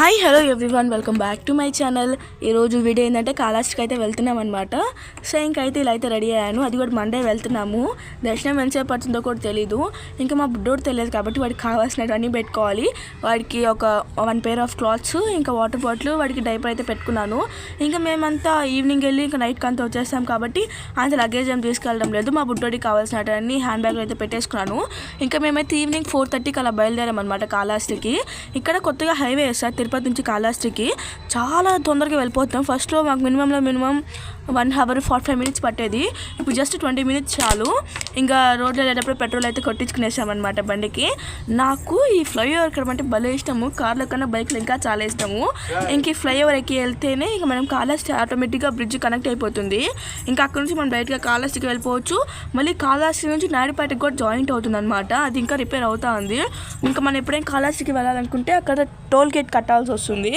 Hi hello everyone welcome back to my channel ఈరోజు video ఏంటంటే కాళహస్తికి అయితే వెళ్తున్నాం అనమాట సో ఇంకైతే ఇలా అయితే రెడీ అయ్యాను. అది కూడా మండే వెళ్తున్నాము. దర్శనం ఎంతసేపు పడుతుందో కూడా తెలీదు. ఇంకా మా బుడ్డోడు తెలియదు కాబట్టి వాడికి కావాల్సినవన్నీ పెట్టుకోవాలి. వాడికి ఒక వన్ పేర్ ఆఫ్ క్లాత్స్ ఇంకా వాటర్ బాటిల్ వాడికి డైపర్ అయితే పెట్టుకున్నాను. ఇంకా మేమంతా ఈవినింగ్ వెళ్ళి ఇంకా నైట్కి అంతా వచ్చేస్తాం కాబట్టి అంత లగేజ్ ఏం తీసుకెళ్ళడం లేదు. మా బుడ్డోడికి కావాల్సినవన్నీ హ్యాండ్ బ్యాగ్లో అయితే పెట్టేసుకున్నాను. ఇంకా మేమైతే ఈవినింగ్ ఫోర్ థర్టీకి అలా బయలుదేరాం అనమాట కాళహస్తికి ఇక్కడ కొత్తగా హైవే వేస్తారు తిరుపతి నుంచి కాళహస్తికి చాలా తొందరగా వెళ్ళిపోతాం ఫస్ట్లో మాకు మినిమంలో minimum one hour forty five minutes పట్టేది. ఇప్పుడు జస్ట్ ట్వంటీ మినిట్స్ చాలు. ఇంకా రోడ్లో వెళ్ళేటప్పుడు పెట్రోల్ అయితే కొట్టించుకునేసామన్నమాట బండికి. నాకు ఈ ఫ్లైఓవర్ ఎక్కడం అంటే భలే ఇష్టము. కార్లో కన్నా బైక్లు ఇంకా చాలా ఇష్టము. ఇంక ఈ ఫ్లైఓవర్ ఎక్కి వెళ్తేనే ఇక మనం కాళహస్తి ఆటోమేటిక్గా బ్రిడ్జ్ కనెక్ట్ అయిపోతుంది. ఇంకా అక్కడ నుంచి మనం డైరెక్ట్గా కాళహస్తికి వెళ్ళిపోవచ్చు. మళ్ళీ కాళహస్తి నుంచి నాయుడుపేటకి కూడా జాయింట్ అవుతుంది అనమాట అది ఇంకా రిపేర్ అవుతా ఉంది ఇంకా మనం ఎప్పుడైనా కాళహస్తికి వెళ్ళాలనుకుంటే అక్కడ టోల్ గేట్ కట్టాల్సి వస్తుంది.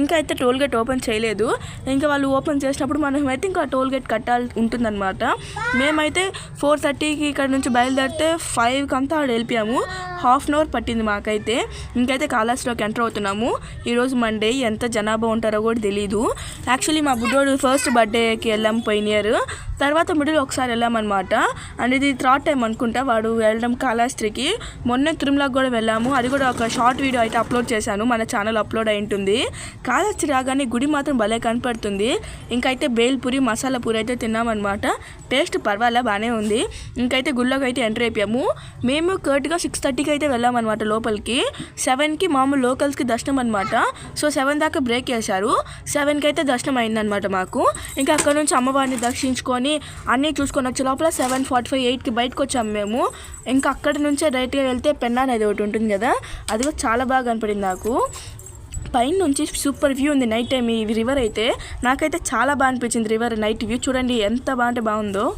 ఇంకా అయితే టోల్ గేట్ ఓపెన్ చేయలేదు. ఇంకా వాళ్ళు ఓపెన్ చేసినప్పుడు మనం అయితే ఇంకా టోల్ గేట్ కట్టాలి ఉంటుందన్నమాట. మేమైతే ఫోర్ థర్టీకి ఇక్కడ నుంచి బయలుదేరితే ఫైవ్కి అంతా ఆడ వెళ్ళిపోయాము. హాఫ్ అన్ అవర్ పట్టింది మాకైతే. ఇంకైతే కాళహస్తిలోకి ఎంటర్ అవుతున్నాము. ఈరోజు మండే ఎంత జనాభా ఉంటారో కూడా తెలీదు. యాక్చువల్లీ మా బుడ్డోడు ఫస్ట్ బర్త్డేకి వెళ్ళాము పోయిన ఇయర్. తర్వాత మిడిల్ ఒకసారి వెళ్ళామన్నమాట. అండ్ ఇది థర్డ్ టైం అనుకుంటా వాడు వెళ్ళడం కాళాస్త్రికి మొన్న తిరుమలకు కూడా వెళ్ళాము. అది కూడా ఒక షార్ట్ వీడియో అయితే అప్లోడ్ చేశాను. మన ఛానల్ అప్లోడ్ అయి ఉంటుంది. కాళహస్తి రాగానే గుడి మాత్రం భలే కనపడుతుంది. ఇంకైతే బేల్పూరి మసాలా పూరి అయితే తిన్నామన్నమాట. టేస్ట్ పర్వాలే బాగానే ఉంది. ఇంకైతే గుళ్ళోకి అయితే ఎంటర్ అయిపోయాము. మేము కరెక్ట్గా సిక్స్ థర్టీకి అయితే వెళ్ళామన్నమాట లోపలికి. సెవెన్కి మామూలు లోకల్స్కి దర్శనం అనమాట సో సెవెన్ దాకా బ్రేక్ వేశారు సెవెన్కి అయితే దర్శనం అయిందనమాట మాకు. ఇంకా అక్కడ నుంచి అమ్మవారిని దర్శించుకొని అన్నీ చూసుకొని వచ్చే లోపల సెవెన్ ఫార్టీ ఫైవ్ ఎయిట్కి బయటకు వచ్చాము మేము. ఇంకా అక్కడి నుంచే డైరెక్ట్గా వెళ్తే పెన్నా అనేది ఒకటి ఉంటుంది కదా అది కూడా చాలా బాగా కనపడింది నాకు. పైన నుంచి సూపర్ వ్యూ ఉంది నైట్ టైం ఈ రివర్ అయితే. నాకైతే చాలా బాగా అనిపించింది రివర్ నైట్ వ్యూ. చూడండి ఎంత బాగా అంటే బాగుందో.